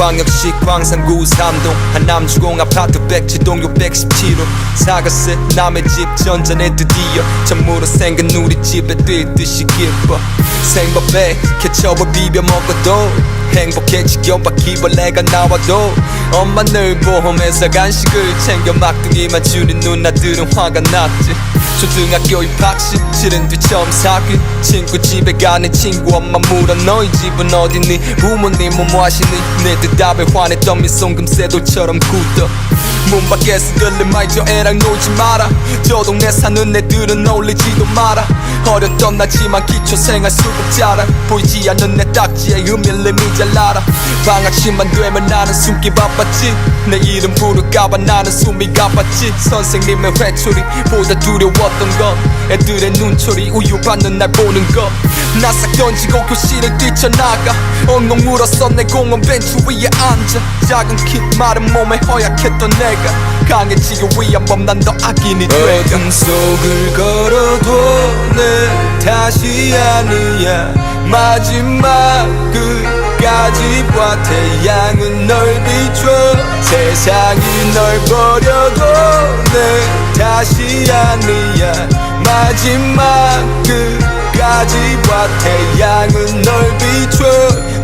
광역시 광산구 삼동 한남주공 아파트 백지동 617호 사과세 남의 집 전전에 드디어 전무로 생긴 우리 집에 뛰듯이 기뻐. 생법에 케첩을 비벼 먹어도 행복해 지겨봐 기벌레가 나와도 엄마 늘 보험에서 간식을 챙겨 막둥이만 주는 누나들은 화가 났지. 초등학교 입학시 치른 뒤 처음 사귀 친구 집에 가는 친구 엄마 물어 너희 집은 어디니? 부모님은 뭐 하시니? 내 대답에 화냈던 미송금 새돌처럼 굳어. 문 밖에서 들린 말저 애랑 놀지 마라. 저 동네 사는 애들은 어울리지도 마라 어렸던 나지만 기초생활 수급자라. 보이지 않는 내 딱지에 음일림이 잘 알아 방학시만 되면 나는 숨기 바빴지. 내 이름 부를까봐 나는 숨이 가빴지. 선생님의 회초리 보다 두려웠던 건 애들의 눈초리 우유 받는 날 보는 거 나싹 던지고 교실을 뛰쳐나가. 엉엉 울었어 내 공원 벤치 위에 앉아. 작은 키 마른 몸에 허약했던 내가. 강해지기 위한 법난더 악인이 되가 어둠 속을 걸어도 내 다시 아니야. 마지막 끝까지 봐 태양은 널 비춰. 세상이 널 버려도 내 다시 아니야. 마지막 끝 봐 태양은 널 비춰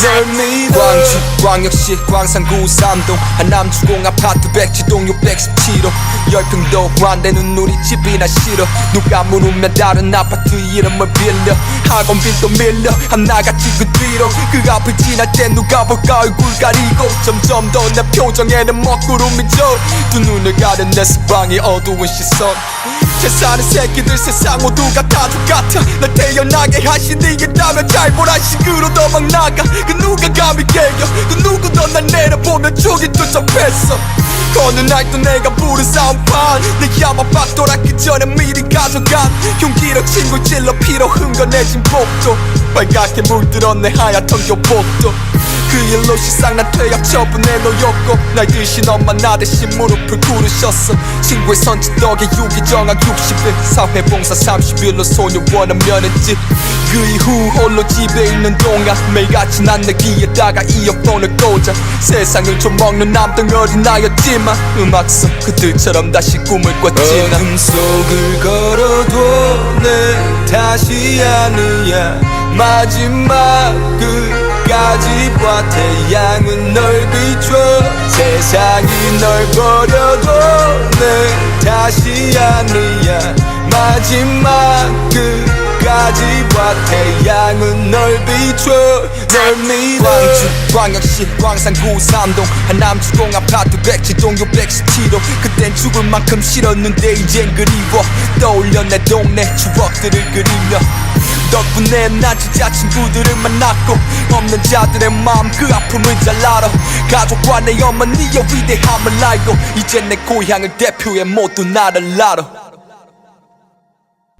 광주 광역시 광산구 삼동. 한남 주공 아파트 백지동 617호. 열평도 안 되는 우리 집이나 싫어. 누가 물으면 다른 아파트 이름을 빌려. 학원비도 밀려. 하나같이 그 뒤로. 그 앞을 지날 때 누가 볼까? 얼굴 가리고. 점점 더 내 표정에는 먹구름이 져두 눈을 가른 내 서방의 어두운 시선. 제 사는 새끼들 세상 모두가 다 똑같아. 날 태어나게 하신 이겠다면 잘 보라 식으로 도망 나가. 그 누가 감히 깨겨? 그 누구도 날 내려보면 죽이 뚜쩍했어. 어느 날 또 내가 부른 싸움판 내 야마 그 전에 미리 가져간 흉기로 친구 찔러 피로 흥건해진 복도. 빨갛게 물들어 내 하얗던 교복도 그 일로 시상 난 퇴학 처분에 놓였고 날 드신 엄마 나 대신 무릎을 꿇으셨어. 친구의 선지 덕에 유기정학 60일 사회봉사 30일로 소녀원은 면했지. 그 이후 홀로 집에 있는 동안 매일같이 난내 귀에다가 이어폰을 꽂아 세상을 좀 먹는 남덩어리 나였지만 음악 속 그들처럼 다시 꿈을 꿨지 난 어둠 속을 걸어도 내 다시 아니야 마지막 끝까지 봐 태양은 널 비춰 세상이 널 버려도 내 다시 아니야. 마지막 끝 봐 태양은 널 비춰 널 믿어. 광주 광역시 광산구 삼동 한남 주공 아파트 백지동 617호 그땐 죽을 만큼 싫었는데 이젠 그리워. 떠올려 내 동네 추억들을 그리며. 덕분에 난 진짜 친구들을 만났고 없는 자들의 마음 그 아픔을 잘 알아. 가족과 내 어머니의 위대함을 알고 이제 내 고향을 대표해 모두 나를 알아